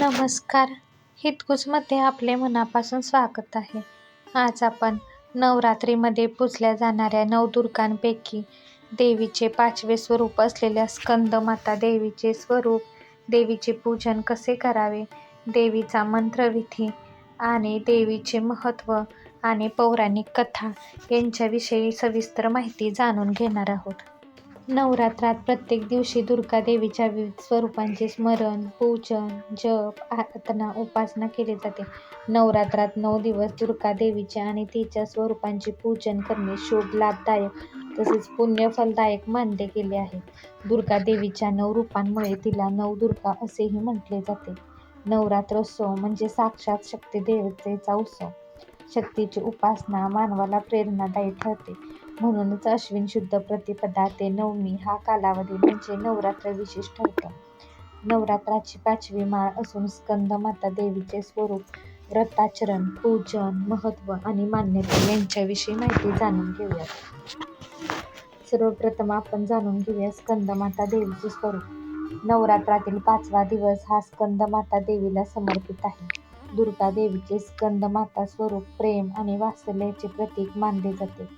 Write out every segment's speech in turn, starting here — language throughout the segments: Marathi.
नमस्कार. हितकुजमध्ये आपले मनापासून स्वागत आहे. आज आपण नवरात्रीमध्ये पूजल्या जाणाऱ्या नवदुर्गांपैकी देवीचे पाचवे स्वरूप असलेल्या स्कंदमाता देवीचे स्वरूप देवीचे पूजन कसे करावे देवीचा मंत्रविधी आणि देवीचे महत्त्व आणि पौराणिक कथा यांच्याविषयी सविस्तर माहिती जाणून घेणार आहोत. नवरात्रात प्रत्येक दिवशी दुर्गा देवीच्या विविध स्वरूपांचे स्मरण पूजन जप आराधना उपासना केली जाते. नवरात्रात नऊ दिवस दुर्गा देवीचे आणि तिच्या स्वरूपांचे पूजन करणे शुभ लाभदायक तसेच पुण्यफलदायक मानले गेले आहे. दुर्गा देवीच्या नऊ रूपांमुळे तिला नवदुर्गा असेही म्हटले जाते. नवरात्रोत्सव म्हणजे साक्षात शक्ती देवतेचा उत्सव. शक्तीची उपासना मानवाला प्रेरणादायी ठरते. म्हणूनच अश्विन शुद्ध प्रतिपदा ते नवमी हा कालावधी म्हणजे नवरात्र विशेष ठरतो नवरात्राची पाचवी माळ असून स्कंदमाता देवीचे स्वरूप व्रताचरण पूजन महत्त्व आणि मान्यता यांच्याविषयी माहिती जाणून घेऊयात. सर्वप्रथम आपण जाणून घेऊया स्कंदमाता देवीचे स्वरूप. नवरात्रातील पाचवा दिवस हा स्कंदमाता देवीला समर्पित आहे. दुर्गा देवीचे स्कंदमाता स्वरूप प्रेम आणि वात्सल्याचे प्रतीक मानले जाते.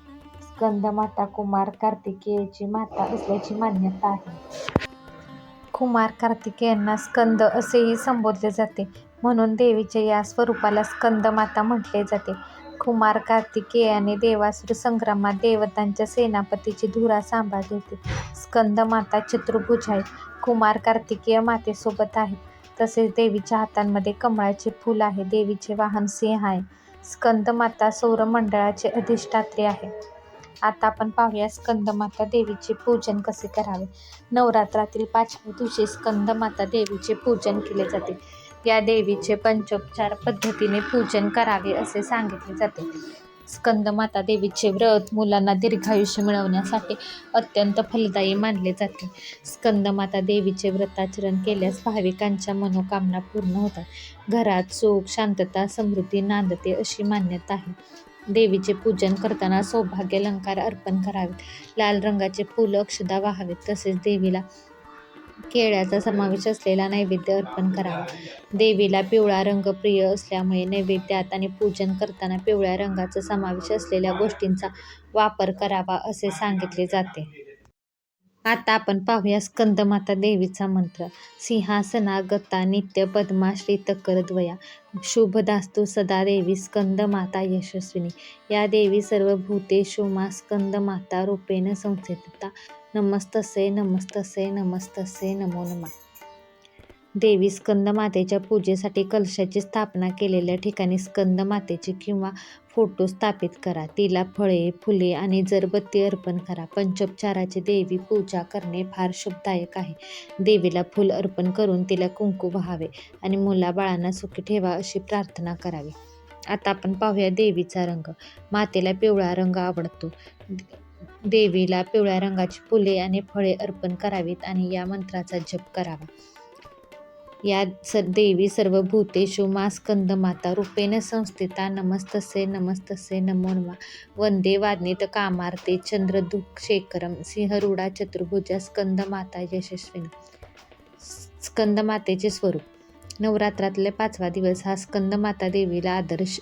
स्कंदमाता कुमार कार्तिकेयची माता असल्याची मान्यता आहे. कुमार कार्तिकेयांना स्कंद असेही संबोधले जाते. म्हणून देवीच्या या स्वरूपाला स्कंदमाता म्हटले जाते. कुमार कार्तिकेयाने देवासुर संग्रामात देवतांच्या सेनापतीची धुरा सांभाळली होती. स्कंदमाता चतुर्भुज आहे. कुमार कार्तिकेय मातेसोबत आहेत तसेच देवीच्या हातांमध्ये कमळाचे फूल आहे. देवीचे वाहन सिंह आहे. स्कंदमाता सौरमंडळाचे अधिष्ठात्री आहे. आता आपण पाहूया स्कंदमाता देवीचे पूजन कसे करावे. नवरात्रातील पाचव्या दिवशी स्कंदमाता देवीचे पूजन केले जाते. या देवीचे पंचोपचार पद्धतीने पूजन करावे असे सांगितले जाते. स्कंदमाता देवीचे व्रत मुलांना दीर्घायुष्य मिळवण्यासाठी अत्यंत फलदायी मानले जाते. स्कंदमाता देवीचे व्रताचरण केल्यास भाविकांच्या मनोकामना पूर्ण होतात. घरात सुख शांतता समृद्धी नांदते अशी मान्यता आहे. देवीचे पूजन करताना सौभाग्य अलंकार अर्पण करावेत. लाल रंगाचे फूल अक्षदा व्हावेत. तसेच देवीला केळ्याचा समावेश असलेला नैवेद्य अर्पण करावा. देवीला पिवळा रंग प्रिय असल्यामुळे नैवेद्यात आणि पूजन करताना पिवळ्या रंगाचा समावेश असलेल्या गोष्टींचा वापर करावा असे सांगितले जाते. आता आपण पाहूया स्कंदमाता देवीचा मंत्र. सिंहासना गता नित्य पद्माश्री तकरद्वया शुभदास्तू सदा देवी स्कंदमाता यशस्विनी. या देवी सर्व भूतेषु मा स्कंदमाता रूपेण संस्थिता नमस्तसे नमस्तसे नमस्तसे नमो नमः. देवी स्कंदमातेच्या पूजेसाठी कलशाची स्थापना केलेल्या ठिकाणी स्कंदमातेची किंवा फोटो स्थापित करा. तिला फळे फुले आणि जरबत्ती अर्पण करा. पंचोपचाराची देवी पूजा करणे फार शुभदायक आहे. देवीला फूल अर्पण करून तिला कुंकू व्हावे आणि मुलाबाळांना सुखी ठेवा अशी प्रार्थना करावी. आता आपण पाहूया देवीचा रंग. मातेला पिवळा रंग आवडतो. देवीला पिवळ्या रंगाची फुले आणि फळे अर्पण करावीत आणि या मंत्राचा जप करावा. या स देवी सर्व भूतेषु मा स्कंदमाता रूपेण संस्थिता नमस्तसे नमस्तसे नमो नमः। वंदे वादनीत कामार्ते चंद्रदुःख शेखरम सिंहरूढा चतुर्भुजा स्कंदमाता यशस्विनी। स्कंदमातेचे स्वरूप। नवरात्रातले पाचवा दिवस हा स्कंदमाता देवीला आदर्श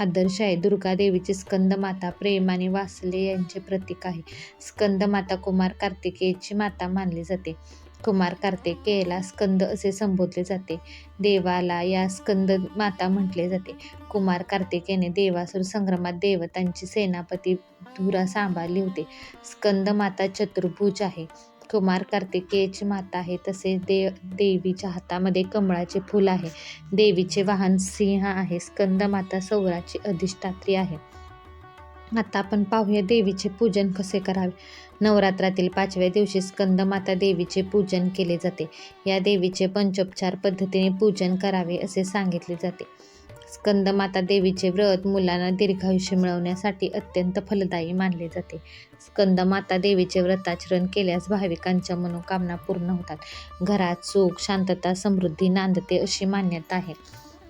आदर्श आहे. दुर्गा देवीची स्कंदमाता प्रेम आणि वासले यांचे प्रतीक आहे. स्कंदमाता कुमार कार्तिकेयची माता मानली जाते. कुमार कार्तिकेयला स्कंद असे संबोधले जाते. देवाला या स्कंद माता म्हटले जाते. कुमार कार्तिकेयने देवासुर संग्रामात देवतांची सेनापती धुरा सांभाळली होते. स्कंद माता चतुर्भुज आहे. कुमार कार्तिकेयची माता आहे तसेच दे देवीच्या हातामध्ये कमळाचे फूल आहे. देवीचे वाहन सिंह आहे. स्कंद माता सौराची अधिष्ठात्री आहे. आता आपण पाहूया देवीचे पूजन कसे करावे. नवरात्रातील पाचव्या दिवशी स्कंदमाता देवीचे पूजन केले जाते. या देवीचे पंचोपचार पद्धतीने पूजन करावे असे सांगितले जाते. स्कंदमाता देवीचे व्रत मुलांना दीर्घायुष्य मिळवण्यासाठी अत्यंत फलदायी मानले जाते. स्कंदमाता देवीचे व्रताचरण केल्यास भाविकांच्या मनोकामना पूर्ण होतात. घरात सुख शांतता समृद्धी नांदते अशी मान्यता आहे.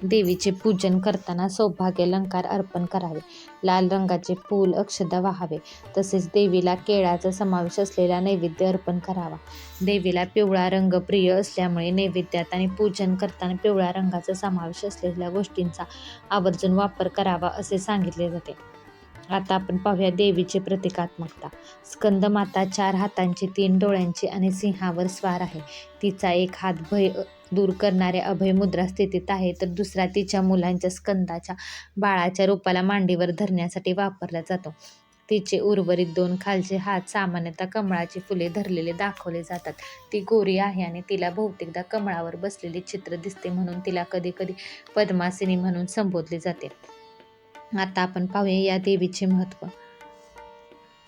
देवीचे पूजन करताना सौभाग्य अलंकार अर्पण करावे. लाल रंगाचे फूल अक्षदा व्हावे. तसेच देवीला केळाचा समावेश असलेला नैवेद्य अर्पण करावा. देवीला पिवळा रंग प्रिय असल्यामुळे नैवेद्यात आणि पूजन करताना पिवळ्या रंगाचा समावेश असलेल्या गोष्टींचा आवर्जून वापर करावा असे सांगितले जाते. आता आपण पाहूया देवीची प्रतिकात्मकता. स्कंदमाता चार हातांची तीन डोळ्यांची आणि सिंहावर स्वार आहे. तिचा एक हात भय दूर करणाऱ्या अभयमुद्रा स्थितीत आहे तर दुसरा तिच्या मुलांच्या स्कंदाच्या बाळाच्या रूपाला मांडीवर धरण्यासाठी वापरला जातो. तिचे उर्वरित दोन खालचे हात सामान्यतः कमळाची फुले धरलेले दाखवले जातात. ती गोरी आहे आणि तिला बहुतेकदा कमळावर बसलेले चित्र दिसते म्हणून तिला कधी कधी पद्मासिनी म्हणून संबोधले जाते. आता आपण पाहूया या देवीचे महत्त्व.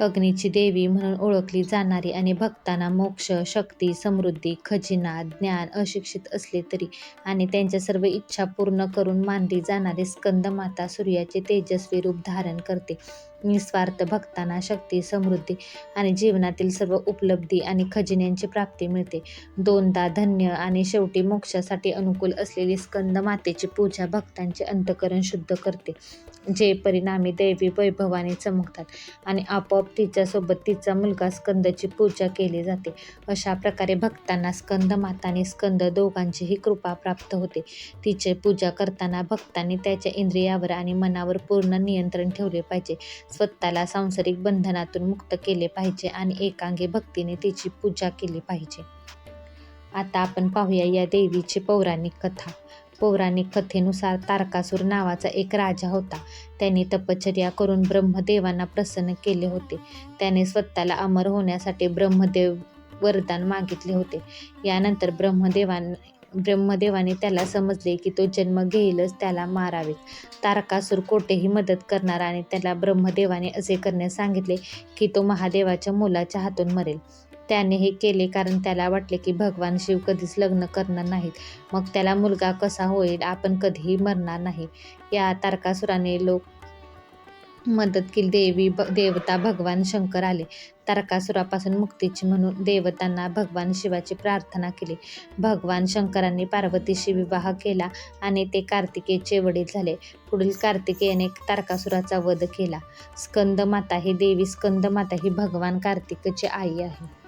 अग्नीची देवी म्हणून ओळखली जाणारी आणि भक्तांना मोक्ष शक्ती समृद्धी खजिना ज्ञान अशिक्षित असले तरी आणि त्यांच्या सर्व इच्छा पूर्ण करून मानली जाणारी स्कंदमाता सूर्याचे तेजस्वी रूप धारण करते. निस्वार्थ भक्तांना शक्ती समृद्धी आणि जीवनातील सर्व उपलब्धी आणि खजिन्यांची प्राप्ती मिळते. दोनदा धन्य आणि शेवटी मोक्षासाठी अनुकूल असलेली स्कंद मातेची पूजा भक्तांचे अंतकरण शुद्ध करते. जे परिणामी दैवी वैभवाने चमकतात आणि आपोआप तिच्यासोबत तिचा मुलगा स्कंदची पूजा केली जाते. अशा प्रकारे भक्तांना स्कंद माताने स्कंद दोघांचीही कृपा प्राप्त होते. तिचे पूजा करताना भक्तांनी त्याच्या इंद्रियावर आणि मनावर पूर्ण नियंत्रण ठेवले पाहिजे. स्वतःला सांसारिक बंधनातून मुक्त केले पाहिजे आणि एकांगी भक्तीने तिची पूजा केली पाहिजे. आता आपण पाहूया या देवीची पौराणिक कथा. पौराणिक कथेनुसार तारकासूर नावाचा एक राजा होता. त्याने तपश्चर्या करून ब्रह्मदेवांना प्रसन्न केले होते. त्याने स्वतःला अमर होण्यासाठी ब्रह्मदेव वरदान मागितले होते. यानंतर ब्रह्मदेवान ब्रह्मदेवाने त्याला समजले की तो जन्म घेईलच त्याला मारावे तारकासूर कोठेही मदत करणार आणि त्याला ब्रह्मदेवाने असे करण्यास सांगितले की तो महादेवाच्या मुलाच्या हातून मरेल. त्याने हे केले कारण त्याला वाटले की भगवान शिव कधीच लग्न करणार नाहीत. मग त्याला मुलगा कसा होईल? आपण कधीही मरणार नाही. या तारकासुराने लोक मदत केली. देवी भ देवता भगवान शंकर आले. तारकासुरापासून मुक्तीची म्हणून देवतांना भगवान शिवाची प्रार्थना केली. भगवान शंकरांनी पार्वतीशी विवाह केला आणि ते कार्तिकेयचे वडील झाले. पुढील कार्तिकेयाने तारकासुराचा वध केला. स्कंदमाता ही देवी. स्कंदमाता ही भगवान कार्तिकची आई आहे.